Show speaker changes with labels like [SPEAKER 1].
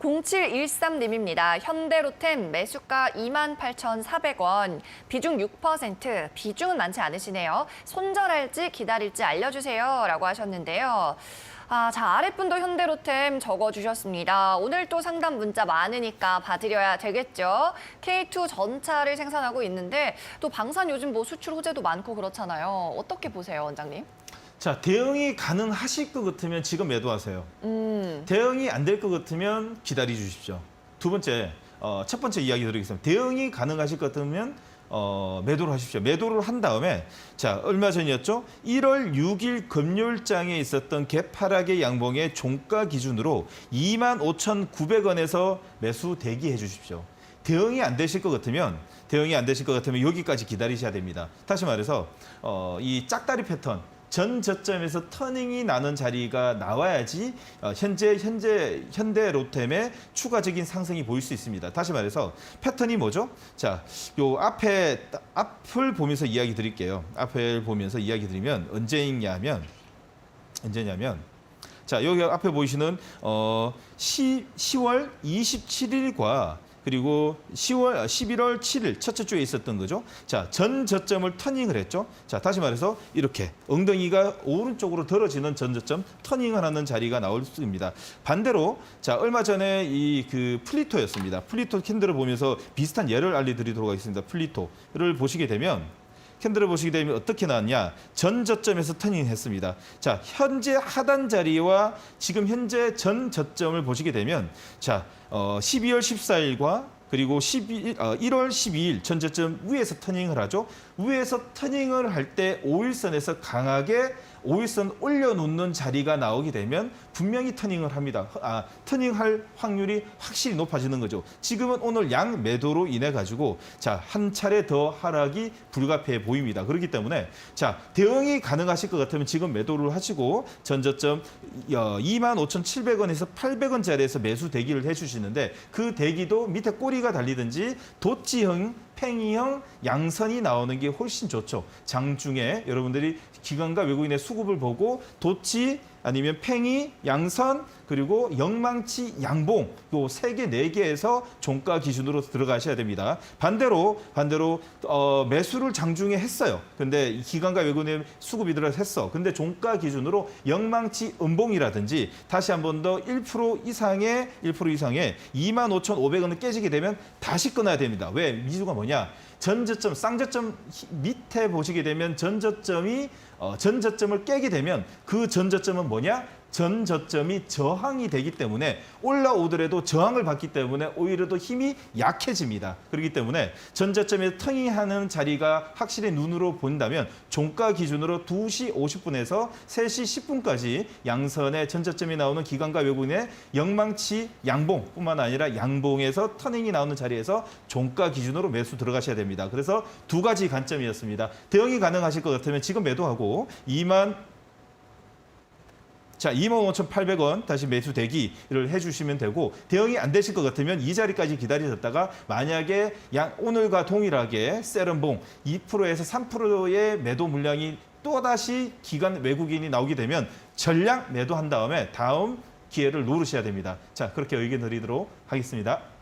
[SPEAKER 1] 0713님입니다. 현대로템 매수가 28,400원, 비중 6%, 비중은 많지 않으시네요. 손절할지 기다릴지 알려주세요. 라고 하셨는데요. 아, 자, 아랫분도 현대로템 적어주셨습니다. 오늘 또 상담 문자 많으니까 봐드려야 되겠죠. K2 전차를 생산하고 있는데 또 방산 요즘 뭐 수출 호재도 많고 그렇잖아요. 어떻게 보세요, 원장님?
[SPEAKER 2] 자, 대응이 가능하실 것 같으면 지금 매도하세요.
[SPEAKER 1] 음,
[SPEAKER 2] 대응이 안 될 것 같으면 기다려 주십시오. 두 번째, 어, 첫 번째 이야기 드리겠습니다. 대응이 가능하실 것 같으면 어, 매도를 하십시오. 매도를 한 다음에 자 얼마 전이었죠? 1월 6일 금요일장에 있었던 개파락의 양봉의 종가 기준으로 25,900원에서 매수 대기해 주십시오. 대응이 안 되실 것 같으면 대응이 안 되실 것 같으면 여기까지 기다리셔야 됩니다. 다시 말해서 어, 이 짝다리 패턴 전 저점에서 터닝이 나는 자리가 나와야지 어, 현재 현재 현대 로템의 추가적인 상승이 보일 수 있습니다. 다시 말해서 패턴이 뭐죠? 자, 요 앞에 따- 앞을 보면서 이야기 드릴게요. 앞을 보면서 이야기 드리면 언제냐면 언제냐면 자 여기 앞에 보이시는 어 10, 10월 27일과 그리고 10월 11월 7일 첫째 주에 있었던 거죠. 자, 전 저점을 터닝을 했죠. 자, 다시 말해서 이렇게 엉덩이가 오른쪽으로 들어지는 전 저점 터닝을 하는 자리가 나올 수 있습니다. 반대로 자, 얼마 전에 이 그 플리토였습니다. 플리토 캔들을 보면서 비슷한 예를 알려 드리도록 하겠습니다. 플리토를 보시게 되면 캔들을 보시게 되면 어떻게 나왔냐? 전 저점에서 터닝했습니다. 자, 현재 하단 자리와 지금 현재 전 저점을 보시게 되면 자, 어, 12월 14일과 그리고 12, 어, 1월 12일 전 저점 위에서 터닝을 하죠. 위에서 터닝을 할 때 5일선에서 강하게 5일선 올려놓는 자리가 나오게 되면 분명히 터닝을 합니다. 아, 터닝할 확률이 확실히 높아지는 거죠. 지금은 오늘 양 매도로 인해 가지고 자, 한 차례 더 하락이 불가피해 보입니다. 그렇기 때문에 자, 대응이 가능하실 것 같으면 지금 매도를 하시고 전저점 25,700원에서 800원짜리에서 매수 대기를 해 주시는데 그 대기도 밑에 꼬리가 달리든지 도치형 팽이형 양선이 나오는 게 훨씬 좋죠. 장중에 여러분들이 기관과 외국인의 수급을 보고 도치 아니면 팽이, 양선 그리고 영망치, 양봉 요 세 개 네 개에서 종가 기준으로 들어가셔야 됩니다. 반대로 반대로 어, 매수를 장중에 했어요. 근데 이 기관과 외국인의 수급 이 들어 했어. 근데 종가 기준으로 영망치, 음봉이라든지 다시 한 번 더 1% 이상의 1% 이상의 25,500원을 깨지게 되면 다시 끊어야 됩니다. 왜? 미주가 뭐냐? 전저점, 쌍저점 히- 밑에 보시게 되면 전저점이 어, 전저점을 깨게 되면 그 전저점은 뭐냐? 전 저점이 저항이 되기 때문에 올라오더라도 저항을 받기 때문에 오히려 더 힘이 약해집니다. 그렇기 때문에 전 저점에서 텅이하는 자리가 확실히 눈으로 본다면 종가 기준으로 2시 50분에서 3시 10분까지 양선의 전 저점이 나오는 기관과 외국인의 영망치 양봉뿐만 아니라 양봉에서 터닝이 나오는 자리에서 종가 기준으로 매수 들어가셔야 됩니다. 그래서 두 가지 관점이었습니다. 대응이 가능하실 것 같으면 지금 매도하고 2만 자, 25,800원 다시 매수 대기를 해주시면 되고 대응이 안 되실 것 같으면 이 자리까지 기다리셨다가 만약에 양 오늘과 동일하게 세럼봉 2%에서 3%의 매도 물량이 또다시 기관 외국인이 나오게 되면 전량 매도한 다음에 다음 기회를 노리셔야 됩니다. 자, 그렇게 의견 드리도록 하겠습니다.